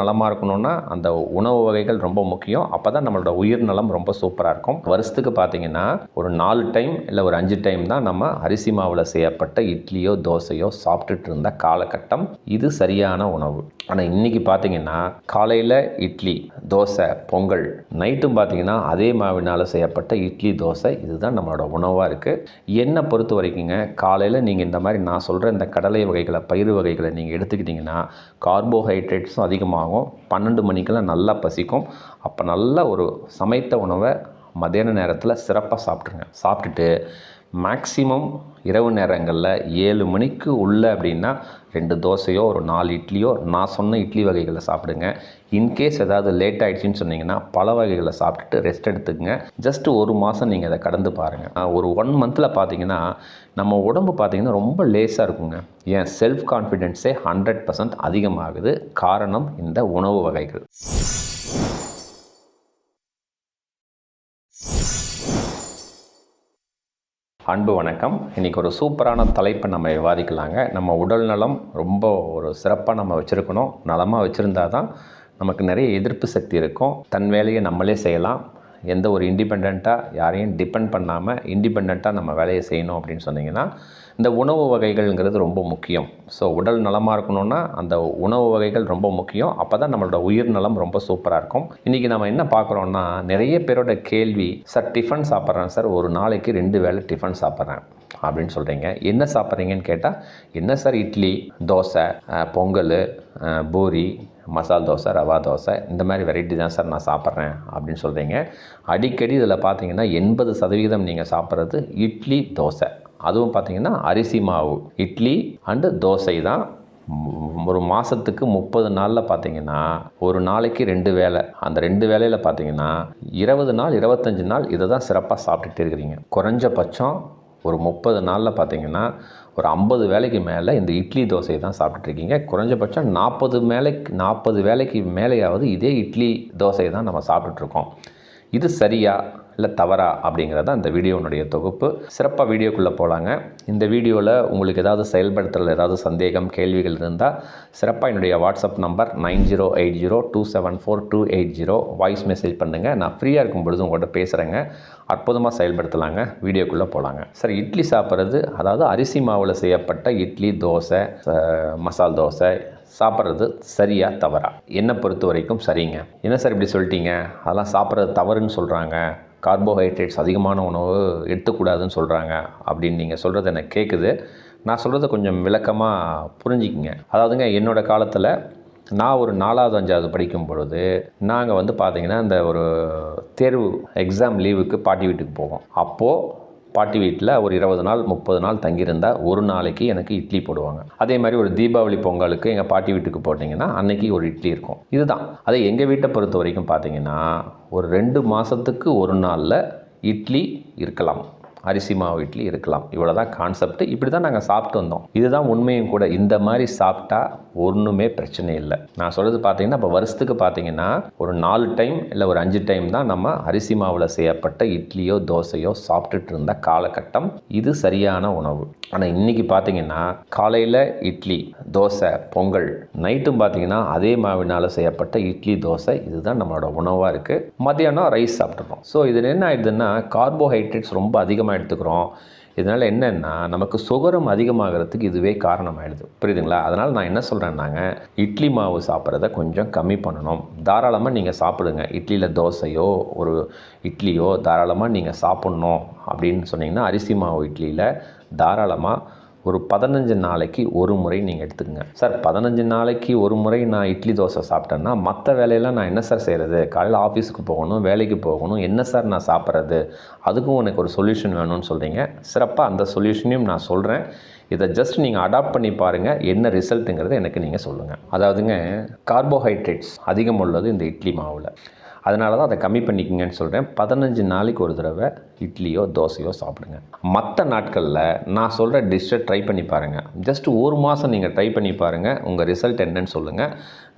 நலமாக இருக்கணும்னா அந்த உணவு வகைகள் ரொம்ப முக்கியம். அப்போ தான் நம்மளோட உயிர் நலம் ரொம்ப சூப்பராக இருக்கும். வருஷத்துக்கு பார்த்தீங்கன்னா ஒரு நாலு டைம் இல்லை ஒரு அஞ்சு டைம் தான் நம்ம அரிசி மாவில் செய்யப்பட்ட இட்லியோ தோசையோ சாப்பிட்டுட்டு இருந்த காலகட்டம். இது சரியான உணவு. ஆனால் இன்றைக்கி பார்த்தீங்கன்னா காலையில் இட்லி தோசை பொங்கல் நைட்டும் பார்த்தீங்கன்னா அதே மாவினால் செய்யப்பட்ட இட்லி தோசை இதுதான் நம்மளோட உணவாக இருக்குது என்னை பொறுத்த வரைக்குங்க காலையில் நீங்கள் இந்த மாதிரி நான் சொல்கிற இந்த கடலை வகைகளை பயிறு வகைகளை நீங்கள் எடுத்துக்கிட்டிங்கன்னா கார்போஹைட்ரேட்ஸும் அதிகமாக அதிகமாகும் பன்னெண்டு மணிக்கெல்லாம் நல்லா பசிக்கும். அப்போ நல்ல ஒரு சமைத்த உணவை மத்தியான நேரத்தில் சிறப்பாக சாப்பிட்ருங்க சாப்பிட்டுட்டு மேக்ஸிமம் இரவு நேரங்களில் ஏழு மணிக்கு உள்ள அப்படின்னா ரெண்டு தோசையோ ஒரு நாலு இட்லியோ நான் சொன்ன இட்லி வகைகளை சாப்பிடுங்க. இன்கேஸ் ஏதாவது லேட் ஆகிடுச்சின்னு சொன்னீங்கன்னா பல வகைகளை சாப்பிட்டுட்டு ரெஸ்ட் எடுத்துக்கங்க. ஜஸ்ட் ஒரு மாதம் நீங்கள் அதை கடந்து பாருங்கள் ஒரு ஒன் மந்தில் பார்த்தீங்கன்னா நம்ம உடம்பு பார்த்திங்கன்னா ரொம்ப லேஸாக இருக்குங்க. ஏன்? செல்ஃப் கான்ஃபிடென்ஸே ஹண்ட்ரட் பர்சன்ட் அதிகமாகுது. காரணம் இந்த உணவு வகைகள். அன்பு வணக்கம். இன்றைக்கி ஒரு சூப்பரான தலைப்பை நம்ம விவாதிக்கலாங்க. நம்ம உடல் நலம் ரொம்ப ஒரு சிறப்பாக நம்ம வச்சுருக்கணும். நலமாக வச்சுருந்தா தான் நமக்கு நிறைய எதிர்ப்பு சக்தி இருக்கும். தன் வேலையை நம்மளே செய்யலாம். எந்த ஒரு இண்டிபெண்ட்டாக யாரையும் டிபெண்ட் பண்ணாமல் இண்டிபெண்ட்டாக நம்ம வேலையை செய்யணும் அப்படின்னு சொன்னிங்கன்னா இந்த உணவு வகைகள்ங்கிறது ரொம்ப முக்கியம். ஸோ உடல் நலமாக இருக்கணும்னா அந்த உணவு வகைகள் ரொம்ப முக்கியம். அப்போ தான் நம்மளோட உயிர் நலம் ரொம்ப சூப்பராக இருக்கும். இன்றைக்கி நம்ம என்ன பார்க்குறோன்னா நிறைய பேரோட கேள்வி சார் டிஃபன் சாப்பிட்றேன் சார். ஒரு நாளைக்கு ரெண்டு வேளை டிஃபன் சாப்பிட்றேன். அப்படின்னு சொல்கிறீங்க என்ன சாப்பிட்றீங்கன்னு கேட்டால் என்ன சார் இட்லி தோசை பொங்கல் பூரி மசால் தோசை ரவா தோசை இந்த மாதிரி வெரைட்டி தான் சார் நான் சாப்பிட்றேன் அப்படின்னு சொல்கிறீங்க அடிக்கடி இதில் பார்த்தீங்கன்னா எண்பது சதவீதம் நீங்கள் சாப்பிட்றது இட்லி தோசை. அதுவும் பார்த்தீங்கன்னா அரிசி மாவு இட்லி அண்டு தோசை தான். ஒரு மாதத்துக்கு முப்பது நாளில் பார்த்தீங்கன்னா ஒரு நாளைக்கு ரெண்டு வேலை அந்த ரெண்டு வேலையில் பார்த்தீங்கன்னா இருபது நாள் இருபத்தஞ்சி நாள் இதை தான் சிறப்பாக சாப்பிட்டுட்டே இருக்கிறீங்க. குறைஞ்சபட்சம் ஒரு முப்பது நாளில் பார்த்தீங்கன்னா ஒரு ஐம்பது வேலைக்கு மேலே இந்த இட்லி தோசையை தான் சாப்பிட்டுருக்கீங்க குறைஞ்சபட்சம் நாற்பது மேலைக்கு நாற்பது வேலைக்கு மேலேயாவது இதே இட்லி தோசையை தான் நம்ம சாப்பிட்டுட்ருக்கோம் இது சரியா? இல்லை தவறா அப்படிங்கிறத அந்த வீடியோனுடைய தொகுப்பு. சிறப்பாக வீடியோக்குள்ளே போகலாங்க இந்த வீடியோவில் உங்களுக்கு ஏதாவது செயல்படுத்துறதுல ஏதாவது சந்தேகம் கேள்விகள் இருந்தால் சிறப்பாக என்னுடைய WhatsApp number nine zero eight zero two seven four two eight zero. Voice message பண்ணுங்கள் நான் ஃப்ரீயாக இருக்கும் பொழுது உங்கள்கிட்ட பேசுகிறேங்க அற்புதமாக செயல்படுத்தலாங்க. வீடியோக்குள்ளே போகலாங்க சார் இட்லி சாப்பிட்றது அதாவது அரிசி மாவில் செய்யப்பட்ட இட்லி தோசை மசால் தோசை சாப்பிட்றது சரியா தவறா? என்னை பொறுத்த வரைக்கும் சரிங்க. என்ன சார் இப்படி சொல்லிட்டீங்க? அதெல்லாம் சாப்பிட்றது தவறுன்னு சொல்கிறாங்க கார்போஹைட்ரேட்ஸ் அதிகமான உணவு எடுத்துக்கூடாதுன்னு சொல்கிறாங்க அப்படின்னு நீங்கள் சொல்கிறது எனக்கு கேட்குது நான் சொல்கிறத கொஞ்சம் விளக்கமாக புரிஞ்சிக்கிங்க. அதாவதுங்க என்னோடய காலத்தில் நான் ஒரு நாலாவது அஞ்சாவது படிக்கும் பொழுது நாங்கள் வந்து பார்த்திங்கன்னா இந்த ஒரு தேர்வு எக்ஸாம் லீவுக்கு பாட்டி வீட்டுக்கு போவோம். அப்போது பாட்டி வீட்டில் ஒரு இருபது நாள் முப்பது நாள் தங்கியிருந்தால் ஒரு நாளைக்கு எனக்கு இட்லி போடுவாங்க. அதே மாதிரி ஒரு தீபாவளி பொங்கலுக்கு எங்கள் பாட்டி வீட்டுக்கு போட்டிங்கன்னா அன்னைக்கு ஒரு இட்லி இருக்கும். இதுதான். அதை எங்கள் வீட்டை பொறுத்த வரைக்கும் பார்த்தீங்கன்னா ஒரு ரெண்டு மாதத்துக்கு ஒரு நாளில் இட்லி இருக்கலாம். அரிசி மாவு இட்லி இருக்கலாம். இவ்வளோ தான் கான்செப்ட் இப்படி தான் நாங்கள் சாப்பிட்டு வந்தோம். இதுதான் உண்மையும் கூட. இந்த மாதிரி சாப்பிட்டா ஒன்றுமே பிரச்சனை இல்லை. நான் சொல்கிறது பார்த்தீங்கன்னா இப்போ வருஷத்துக்கு பார்த்தீங்கன்னா ஒரு நாலு டைம் இல்லை ஒரு அஞ்சு டைம் தான் நம்ம அரிசி மாவில் செய்யப்பட்ட இட்லியோ தோசையோ சாப்பிட்டுட்டு இருந்த காலகட்டம். இது சரியான உணவு. ஆனால் இன்றைக்கி பார்த்தீங்கன்னா காலையில் இட்லி தோசை பொங்கல் நைட்டும் பார்த்தீங்கன்னா அதே மாவினால் செய்யப்பட்ட இட்லி தோசை இதுதான் நம்மளோட உணவாக இருக்குது மத்தியானம் ரைஸ் சாப்பிட்றோம் ஸோ இது என்ன ஆயிடுதுன்னா கார்போஹைட்ரேட்ஸ் ரொம்ப அதிகமாக எடுத்துக்கிறோம். இதனால் என்னென்னா நமக்கு சுகரம் அதிகமாகிறதுக்கு இதுவே காரணமாயிடுது. புரியுதுங்களா? அதனால் நான் என்ன சொல்கிறேன்னாங்க இட்லி மாவு சாப்பிட்றத கொஞ்சம் கம்மி பண்ணணும். தாராளமாக நீங்கள் சாப்பிடுங்க. இட்லியில் தோசையோ ஒரு இட்லியோ தாராளமாக நீங்கள் சாப்பிட்ணும் அப்படின்னு சொன்னிங்கன்னா அரிசி மாவு இட்லியில் தாராளமாக ஒரு பதினஞ்சு நாளைக்கு ஒரு முறை நீங்கள் எடுத்துக்கங்க. சார் பதினஞ்சு நாளைக்கு ஒரு முறை நான் இட்லி தோசை சாப்பிட்டேன்னா மற்ற வேலையெல்லாம் நான் என்ன சார் செய்கிறது காலையில் ஆஃபீஸுக்கு போகணும் வேலைக்கு போகணும் என்ன சார் நான் சாப்பிட்றது? அதுக்கும் எனக்கு ஒரு சொல்யூஷன் வேணும்னு சொல்கிறீங்க சிறப்பாக அந்த சொல்யூஷனையும் நான் சொல்கிறேன் இதை ஜஸ்ட் நீங்கள் அடாப்ட் பண்ணி பாருங்கள் என்ன ரிசல்ட்டுங்கிறத எனக்கு நீங்கள் சொல்லுங்கள் அதாவதுங்க கார்போஹைட்ரேட்ஸ் அதிகம் உள்ளது இந்த இட்லி மாவில். அதனால தான் அதை கம்மி பண்ணிக்கங்கன்னு சொல்கிறேன் பதினஞ்சு நாளைக்கு ஒரு தடவை இட்லியோ தோசையோ சாப்பிடுங்க. மற்ற நாட்களில் நான் சொல்கிற டிஷ்ஷை ட்ரை பண்ணி பாருங்கள் ஜஸ்ட் ஒரு மாதம் நீங்கள் ட்ரை பண்ணி பாருங்கள் உங்கள் ரிசல்ட் என்னன்னு சொல்லுங்கள்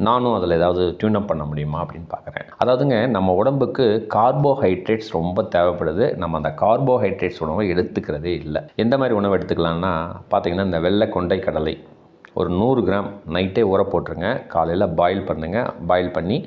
நானும் அதில் ஏதாவது டியூன் அப் பண்ண முடியுமா அப்படின்னு பார்க்குறேன் அதாவதுங்க நம்ம உடம்புக்கு கார்போஹைட்ரேட்ஸ் ரொம்ப தேவைப்படுது. நம்ம அந்த கார்போஹைட்ரேட்ஸ் உணவை எடுத்துக்கிறதே இல்லை. எந்த மாதிரி உணவு எடுத்துக்கலாம்னா பார்த்திங்கன்னா இந்த வெள்ளை கொண்டை கடலை. ஒரு நூறு கிராம் நைட்டே ஊற போட்டுருங்க. காலையில் பாயில் பண்ணுங்கள் பாயில் பண்ணி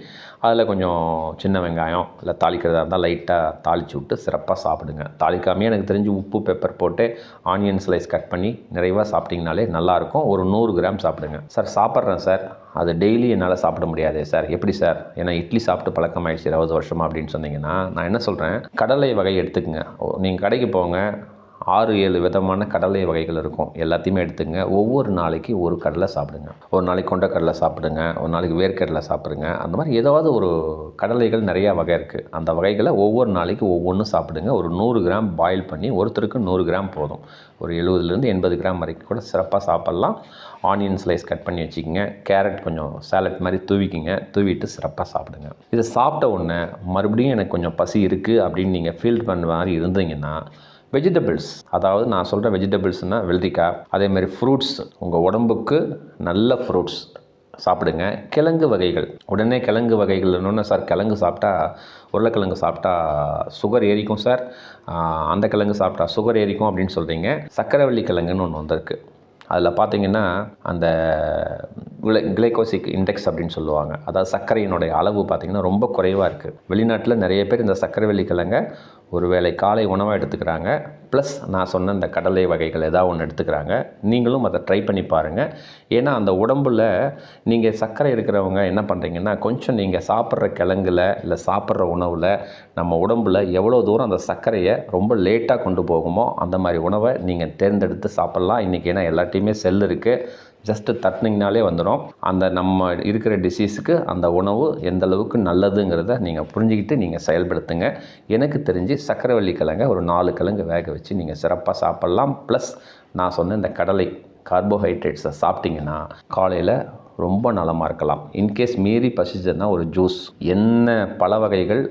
அதில் கொஞ்சம் சின்ன வெங்காயம் இல்லை தாளிக்கிறதா இருந்தால் லைட்டாக தாளித்து விட்டு சிறப்பாக சாப்பிடுங்க. தாளிக்காமே எனக்கு தெரிஞ்சு உப்பு பெப்பர் போட்டு ஆனியன் ஸ்லைஸ் கட் பண்ணி நிறைவாக சாப்பிட்டிங்கனாலே நல்லாயிருக்கும் ஒரு நூறு கிராம் சாப்பிடுங்க. சார் சாப்பிட்றேன் சார். அது டெய்லி என்னால் சாப்பிட முடியாதே சார். எப்படி சார்? ஏன்னா இட்லி சாப்பிட்டு பழக்கமாயிடுச்சு இருபது வருஷமா அப்படின்னு சொன்னீங்கன்னா நான் என்ன சொல்கிறேன் கடலை வகை எடுத்துக்கங்க. நீங்கள் கடைக்கு போங்க. ஆறு ஏழு விதமான கடலை வகைகள் இருக்கும். எல்லாத்தையுமே எடுத்துங்க. ஒவ்வொரு நாளைக்கு ஒரு கடலை சாப்பிடுங்க. ஒரு நாளைக்கு கொண்டக்கடலை சாப்பிடுங்க. ஒரு நாளைக்கு வேர்க்கடலை சாப்பிடுங்க. அந்த மாதிரி ஏதாவது ஒரு கடலைகள் நிறையா வகை இருக்குது அந்த வகைகளை ஒவ்வொரு நாளைக்கு ஒவ்வொன்றும் சாப்பிடுங்க. ஒரு நூறு கிராம் பாயில் பண்ணி ஒருத்தருக்கு நூறு கிராம் போதும். ஒரு எழுபதுலேருந்து எண்பது கிராம் வரைக்கும் கூட சிறப்பாக சாப்பிட்லாம். ஆனியன் ஸ்லைஸ் கட் பண்ணி வச்சுக்கோங்க. கேரட் கொஞ்சம் சேலட் மாதிரி தூவிக்கிங்க. தூவிட்டு சிறப்பாக சாப்பிடுங்க. இதை சாப்பிட்ட உடனே மறுபடியும் எனக்கு கொஞ்சம் பசி இருக்குது அப்படின்னு நீங்கள் ஃபீல் பண்ண மாதிரி இருந்தீங்கன்னா வெஜிடபிள்ஸ் அதாவது நான் சொல்கிற வெஜிடபிள்ஸ்னால் வெள்ளரிக்காய் அதேமாதிரி ஃப்ரூட்ஸ் உங்கள் உடம்புக்கு நல்ல ஃப்ரூட்ஸ் சாப்பிடுங்க. கிழங்கு வகைகள். உடனே கிழங்கு வகைகள் என்னென்ன சார் கிழங்கு சாப்பிட்டா உருளைக்கிழங்கு சாப்பிட்டா சுகர் ஏறிக்கும் சார் அந்த கிழங்கு சாப்பிட்டா சுகர் ஏறிக்கும் அப்படின்னு சொல்கிறீங்க சக்கரவள்ளி கிழங்குன்னு ஒன்று வந்திருக்கு. அதில் பார்த்தீங்கன்னா அந்த கிளை கிளைகோசிக் இண்டெக்ஸ் அப்படின்னு சொல்லுவாங்க. அதாவது சர்க்கரையினுடைய அளவு பார்த்திங்கன்னா ரொம்ப குறைவாக இருக்குது வெளிநாட்டில் நிறைய பேர் இந்த சர்க்கரை கிழங்கை ஒருவேளை காலை உணவாக எடுத்துக்கிறாங்க ப்ளஸ் நான் சொன்ன இந்த கடலை வகைகள் ஏதாவது ஒன்று எடுத்துக்கிறாங்க நீங்களும் அதை ட்ரை பண்ணி பாருங்கள் ஏன்னா அந்த உடம்புல நீங்கள் சர்க்கரை இருக்கிறவங்க என்ன பண்ணுறீங்கன்னா கொஞ்சம் நீங்கள் சாப்பிட்ற கிழங்குல இல்லை சாப்பிட்ற உணவில் நம்ம உடம்புல எவ்வளோ தூரம் அந்த சர்க்கரையை ரொம்ப லேட்டாக கொண்டு போகுமோ அந்த மாதிரி உணவை நீங்கள் தேர்ந்தெடுத்து சாப்பிட்லாம். இன்றைக்கி ஏன்னா எல்லாத்தையுமே செல் இருக்குது ஜஸ்ட்டு தட்டினீங்கனாலே வந்துடும் அந்த நம்ம இருக்கிற டிசீஸுக்கு அந்த உணவு எந்த அளவுக்கு நல்லதுங்கிறத நீங்கள் புரிஞ்சுக்கிட்டு நீங்கள் செயல்படுத்துங்க. எனக்கு தெரிஞ்சு சக்கரவள்ளி கிழங்க ஒரு நாலு கிழங்கு வேக வச்சு நீங்கள் சிறப்பாக சாப்பிட்லாம். ப்ளஸ் நான் சொன்ன இந்த கடலை கார்போஹைட்ரேட்ஸை சாப்பிட்டிங்கன்னா காலையில் ரொம்ப நலமாக இருக்கலாம். இன்கேஸ் மீறி பசிச்சதுன்னா ஒரு ஜூஸ் என்ன பழ வகைகள்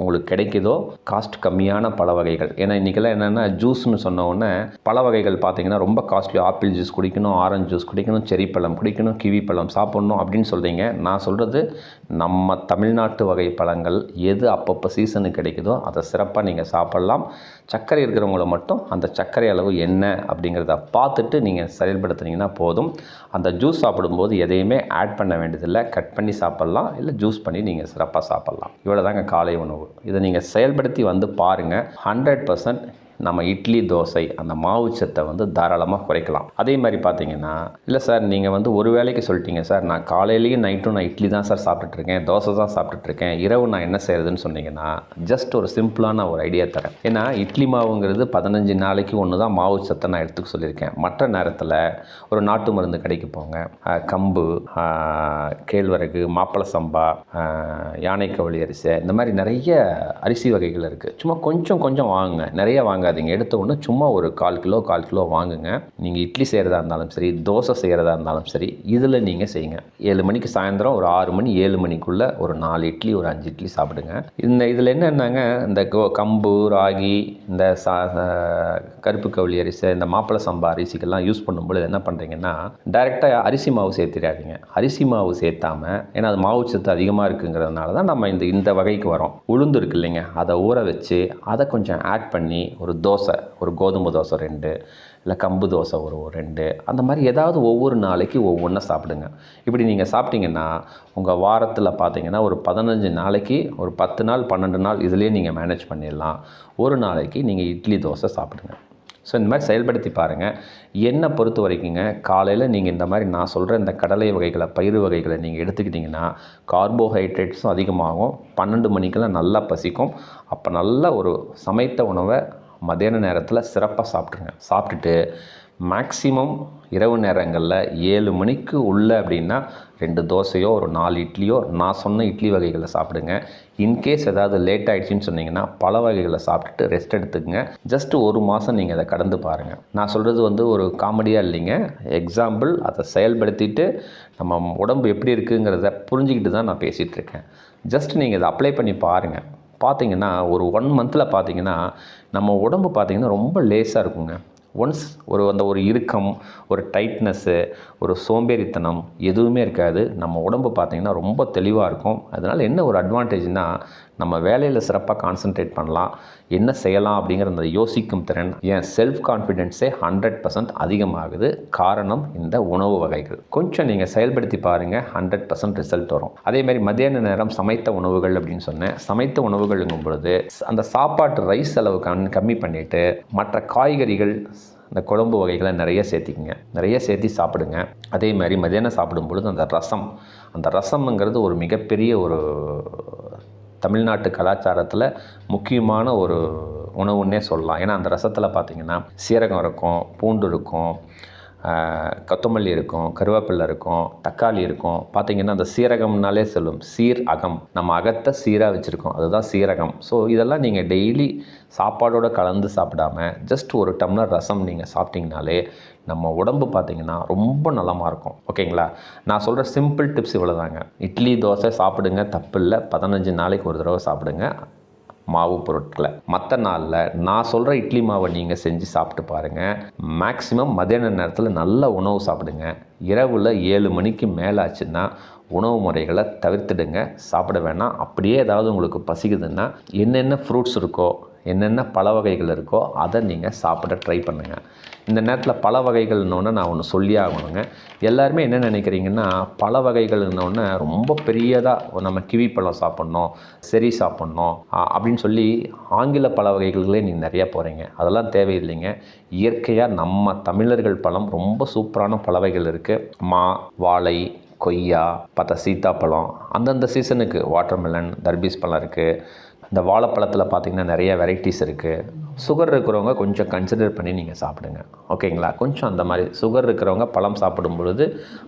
உங்களுக்கு கிடைக்குதோ காஸ்ட் கம்மியான பழ வகைகள். ஏன்னா இன்றைக்கெல்லாம் என்னென்னா ஜூஸ்னு சொன்ன உடனே பழ வகைகள் பார்த்தீங்கன்னா ரொம்ப காஸ்ட்லி ஆப்பிள் ஜூஸ் குடிக்கணும் ஆரஞ்சு ஜூஸ் குடிக்கணும் செரி பழம் குடிக்கணும் கிவி பழம் சாப்பிட்ணும் அப்படின்னு சொல்கிறீங்க நான் சொல்கிறது நம்ம தமிழ்நாட்டு வகை பழங்கள் எது அப்பப்போ சீசனுக்கு கிடைக்குதோ அதை சிறப்பாக நீங்கள் சாப்பிட்லாம். சர்க்கரை இருக்கிறவங்கள மட்டும் அந்த சர்க்கரை அளவு என்ன அப்படிங்கிறத பார்த்துட்டு நீங்கள் செயல்படுத்துனீங்கன்னா போதும். அந்த ஜூஸ் சாப்பிடும்போது எதையுமே ஆட் பண்ண வேண்டியதில்லை. கட் பண்ணி சாப்பிட்லாம். இல்லை ஜூஸ் பண்ணி நீங்கள் சிறப்பாக சாப்பிட்லாம். இவ்வளோ தாங்க காலை உணவு. இதை நீங்கள் செயல்படுத்தி வந்து பாருங்கள் ஹண்ட்ரட் பர்சன்ட் நம்ம இட்லி தோசை அந்த மாவு சத்தை வந்து தாராளமாக குறைக்கலாம். அதே மாதிரி பார்த்தீங்கன்னா இல்லை சார் நீங்கள் வந்து ஒரு வேளைக்கு சொல்லிட்டீங்க சார் நான் காலையிலேயும் நைட்டும் நான் இட்லி தான் சார் சாப்பிட்டுட்ருக்கேன் தோசை தான் சாப்பிட்டுட்ருக்கேன் இரவு நான் என்ன செய்கிறதுன்னு சொன்னீங்கன்னா ஜஸ்ட் ஒரு சிம்பிளான ஒரு ஐடியா தரேன். ஏன்னா இட்லி மாவுங்கிறது பதினஞ்சு நாளைக்கு ஒன்று தான் மாவு சத்தை நான் எடுத்துக்க சொல்லியிருக்கேன். மற்ற நேரத்தில் ஒரு நாட்டு மருந்து கடைக்கு போங்க. கம்பு கேழ்வரகு மாப்பிள சம்பா யானை கவலி அரிசி இந்த மாதிரி நிறைய அரிசி வகைகள் இருக்குது சும்மா கொஞ்சம் கொஞ்சம் வாங்குங்க. நிறைய வாங்க வாங்காதீங்க. எடுத்த உடனே சும்மா ஒரு கால் கிலோ கால் கிலோ வாங்குங்க. நீங்கள் இட்லி செய்கிறதா இருந்தாலும் சரி தோசை செய்கிறதா இருந்தாலும் சரி இதில் நீங்கள் செய்யுங்க. ஏழு மணிக்கு சாயந்தரம் ஒரு ஆறு மணி ஏழு மணிக்குள்ளே ஒரு நாலு இட்லி ஒரு அஞ்சு இட்லி சாப்பிடுங்க. இந்த இதில் என்னென்னாங்க? இந்த கோ- கம்பு ராகி இந்த சா கருப்பு கவுளி அரிசி இந்த மாப்பிள சம்பா அரிசிக்கெல்லாம் யூஸ் பண்ணும்போது என்ன பண்ணுறீங்கன்னா டைரெக்டாக அரிசி மாவு சேர்த்துடாதீங்க. அரிசி மாவு சேர்த்தாம ஏன்னா அது மாவு சத்து அதிகமாக இருக்குங்கிறதுனால தான் நம்ம இந்த இந்த வகைக்கு வரோம். உளுந்து இருக்கு இல்லைங்க அதை ஊற வச்சு அதை கொஞ்சம் ஆட் பண்ணி ஒரு தோசை ஒரு கோதுமை தோசை ரெண்டு இல்லை கம்பு தோசை ஒரு ஒரு ரெண்டு அந்த மாதிரி ஏதாவது ஒவ்வொரு நாளைக்கு ஒவ்வொன்றா சாப்பிடுங்க. இப்படி நீங்கள் சாப்பிட்டீங்கன்னா உங்கள் வாரத்தில் பார்த்தீங்கன்னா ஒரு பதினஞ்சு நாளைக்கு ஒரு பத்து நாள் பன்னெண்டு நாள் இதுலேயே நீங்கள் மேனேஜ் பண்ணிடலாம். ஒரு நாளைக்கு நீங்கள் இட்லி தோசை சாப்பிடுங்க. ஸோ இந்த மாதிரி செயல்படுத்தி பாருங்கள் என்னை பொறுத்த வரைக்குங்க காலையில் நீங்கள் இந்த மாதிரி நான் சொல்கிற இந்த கடலை வகைகளை பயிறு வகைகளை நீங்கள் எடுத்துக்கிட்டிங்கன்னா கார்போஹைட்ரேட்ஸும் அதிகமாகும். பன்னெண்டு மணிக்கெல்லாம் நல்லா பசிக்கும். அப்போ நல்ல ஒரு சமைத்த உணவை மதியான நேரத்தில் சிறப்பாக சாப்பிட்ருங்க சாப்பிட்டுட்டு மேக்ஸிமம் இரவு நேரங்களில் ஏழு மணிக்கு உள்ளே அப்படின்னா ரெண்டு தோசையோ ஒரு நாலு இட்லியோ நான் சொன்ன இட்லி வகைகளை சாப்பிடுங்க. இன்கேஸ் ஏதாவது லேட் ஆகிடுச்சின்னு சொன்னீங்கன்னா பல வகைகளை சாப்பிட்டுட்டு ரெஸ்ட் எடுத்துக்கங்க. ஜஸ்ட் ஒரு மாதம் நீங்கள் அதை கடந்து பாருங்கள் நான் சொல்கிறது வந்து ஒரு காமெடியாக இல்லைங்க. எக்ஸாம்பிள் அதை செயல்படுத்திட்டு நம்ம உடம்பு எப்படி இருக்குங்கிறத புரிஞ்சுக்கிட்டு தான் நான் பேசிகிட்ருக்கேன் ஜஸ்ட் நீங்கள் இதை அப்ளை பண்ணி பாருங்கள் பார்த்தீங்கன்னா ஒரு ஒன் மந்தில் பார்த்தீங்கன்னா நம்ம உடம்பு பார்த்திங்கன்னா ரொம்ப லேசாக இருக்குங்க. ஒன்ஸ் ஒரு அந்த ஒரு இறுக்கம் ஒரு டைட்னஸ்ஸு ஒரு சோம்பேறித்தனம் எதுவுமே இருக்காது. நம்ம உடம்பு பார்த்திங்கன்னா ரொம்ப தெளிவாக இருக்கும். அதனால் என்ன ஒரு அட்வான்டேஜ்னால் நம்ம வேலையில் சிறப்பாக கான்சென்ட்ரேட் பண்ணலாம். என்ன செய்யலாம் அப்படிங்கிற அந்த யோசிக்கும் திறன் என் செல்ஃப் கான்ஃபிடென்ஸே ஹண்ட்ரட் பர்சன்ட் அதிகமாகுது. காரணம் இந்த உணவு வகைகள். கொஞ்சம் நீங்கள் செயல்படுத்தி பாருங்கள் ஹண்ட்ரட் பர்சன்ட் ரிசல்ட் வரும். அதே மாதிரி மத்தியான நேரம் சமைத்த உணவுகள் அப்படின்னு சொன்னேன். சமைத்த உணவுகள்ங்கும் பொழுது அந்த சாப்பாட்டு ரைஸ் அளவு கம்மி பண்ணிவிட்டு மற்ற காய்கறிகள் இந்த குழம்பு வகைகளை நிறைய சேர்த்திக்கங்க. நிறைய சேர்த்தி சாப்பிடுங்க. அதே மாதிரி மதியானம் சாப்பிடும் பொழுது அந்த ரசம் அந்த ரசம்ங்கிறது ஒரு மிகப்பெரிய ஒரு தமிழ்நாட்டு கலாச்சாரத்தில் முக்கியமான ஒரு உணவுன்னே சொல்லலாம். ஏன்னா அந்த ரசத்தில் பார்த்திங்கன்னா சீரகம் இருக்கும் பூண்டு இருக்கும் கொத்தமல்லி இருக்கும் கருவேப்பிலை இருக்கும் தக்காளி இருக்கும். பார்த்திங்கன்னா அந்த சீரகம்னாலே சொல்லும். சீர் அகம். நம்ம அகத்தை சீராக வச்சுருக்கோம். அதுதான் சீரகம். ஸோ இதெல்லாம் நீங்கள் டெய்லி சாப்பாடோடு கலந்து சாப்பிடாம ஜஸ்ட் ஒரு டம்ளர் ரசம் நீங்கள் சாப்பிட்டிங்கனாலே நம்ம உடம்பு பார்த்திங்கன்னா ரொம்ப நலமாக இருக்கும். ஓகேங்களா? நான் சொல்கிற சிம்பிள் டிப்ஸ் இவ்வளோதாங்க இட்லி தோசை சாப்பிடுங்க தப்பு இல்லை. பதினஞ்சு நாளைக்கு ஒரு தடவை சாப்பிடுங்க. மாவு பொருட்களை. மற்ற நாளில் நான் சொல்கிற இட்லி மாவை நீங்கள் செஞ்சு சாப்பிட்டு பாருங்கள் மேக்ஸிமம் மதியான நேரத்தில் நல்ல உணவு சாப்பிடுங்க. இரவில் ஏழு மணிக்கு மேலே ஆச்சுன்னா உணவு முறைகளை தவிர்த்துடுங்க. சாப்பிட வேணாம். அப்படியே ஏதாவது உங்களுக்கு பசிக்குதுன்னா என்னென்ன ஃப்ரூட்ஸ் இருக்கோ என்னென்ன பல வகைகள் இருக்கோ அதை நீங்கள் சாப்பிட ட்ரை பண்ணுங்கள் இந்த நேரத்தில் பல வகைகள்னோடனே நான் ஒன்று சொல்லி ஆகணுங்க. எல்லாருமே என்ன நினைக்கிறீங்கன்னா பல வகைகள்னோடனே ரொம்ப பெரியதாக நம்ம கிவி பழம் சாப்பிட்ணும் செரி சாப்பிட்ணும் அப்படின்னு சொல்லி ஆங்கில பல வகைகளே நீங்கள் நிறையா போகிறீங்க அதெல்லாம் தேவையில்லைங்க. இயற்கையாக நம்ம தமிழர்கள் பழம் ரொம்ப சூப்பரான பலவைகள் வகைகள் இருக்குது மா வாழை கொய்யா பார்த்தா சீத்தாப்பழம் அந்தந்த சீசனுக்கு வாட்டர்மெலன் தர்பீஸ் பழம் இருக்குது இந்த வாழைப்பழத்தில் பார்த்திங்கன்னா நிறைய வெரைட்டிஸ் இருக்குது சுகர் இருக்கிறவங்க கொஞ்சம் கன்சிடர் பண்ணி நீங்கள் சாப்பிடுங்க. ஓகேங்களா? கொஞ்சம் அந்த மாதிரி சுகர் இருக்கிறவங்க பழம் சாப்பிடும் பொழுது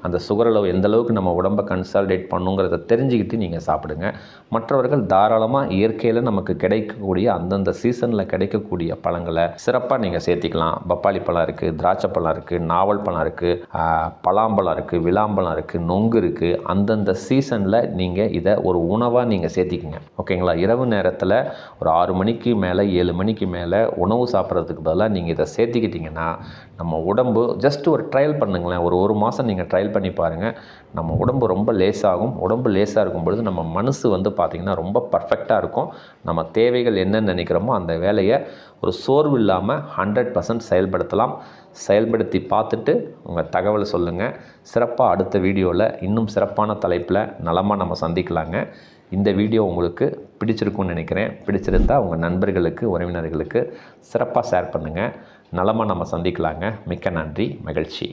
அந்த சுகர் அளவு எந்த அளவுக்கு நம்ம உடம்பை கன்சால்டேட் பண்ணுங்கிறத தெரிஞ்சுக்கிட்டு நீங்கள் சாப்பிடுங்க. மற்றவர்கள் தாராளமாக இயற்கையில் நமக்கு கிடைக்கக்கூடிய அந்தந்த சீசனில் கிடைக்கக்கூடிய பழங்களை சிறப்பாக நீங்கள் சேர்த்திக்கலாம். பப்பாளி பழம் இருக்குது திராட்சை பழம் இருக்குது நாவல் பழம் இருக்குது பலாம்பழம் இருக்குது விளாம்பழம் இருக்குது நொங்கு இருக்குது அந்தந்த சீசனில் நீங்கள் இதை ஒரு உணவாக நீங்கள் சேர்த்திக்கங்க. ஓகேங்களா? இரவு நேரம் நேரத்தில் ஒரு ஆறு மணிக்கு மேலே ஏழு மணிக்கு மேலே உணவு சாப்பிட்றதுக்கு பதிலாக நீங்கள் இதை சேர்த்துக்கிட்டிங்கன்னா நம்ம உடம்பு ஜஸ்ட் ஒரு ட்ரையல் பண்ணுங்களேன். ஒரு ஒரு மாதம் நீங்கள் ட்ரையல் பண்ணி பாருங்கள் நம்ம உடம்பு ரொம்ப லேசாகும். உடம்பு லேசாக இருக்கும் பொழுது நம்ம மனசு வந்து பார்த்திங்கன்னா ரொம்ப பர்ஃபெக்டாக இருக்கும். நம்ம தேவைகள் என்னென்னு நினைக்கிறோமோ அந்த வேலையை ஒரு சோர்வு இல்லாமல் ஹண்ட்ரட் பர்சன்ட் செயல்படுத்தலாம். செயல்படுத்தி பார்த்துட்டு உங்கள் தகவலை சொல்லுங்கள் சிறப்பாக அடுத்த வீடியோவில் இன்னும் சிறப்பான தலைப்பில் நலமாக நம்ம சந்திக்கலாங்க. இந்த வீடியோ உங்களுக்கு பிடிச்சிருக்கும்னு நினைக்கிறேன். பிடிச்சிருந்தால் உங்கள் நண்பர்களுக்கு உறவினர்களுக்கு சிறப்பாக ஷேர் பண்ணுங்கள் நலமாக நம்ம சந்திக்கலாங்க. மிக்க நன்றி. மகிழ்ச்சி.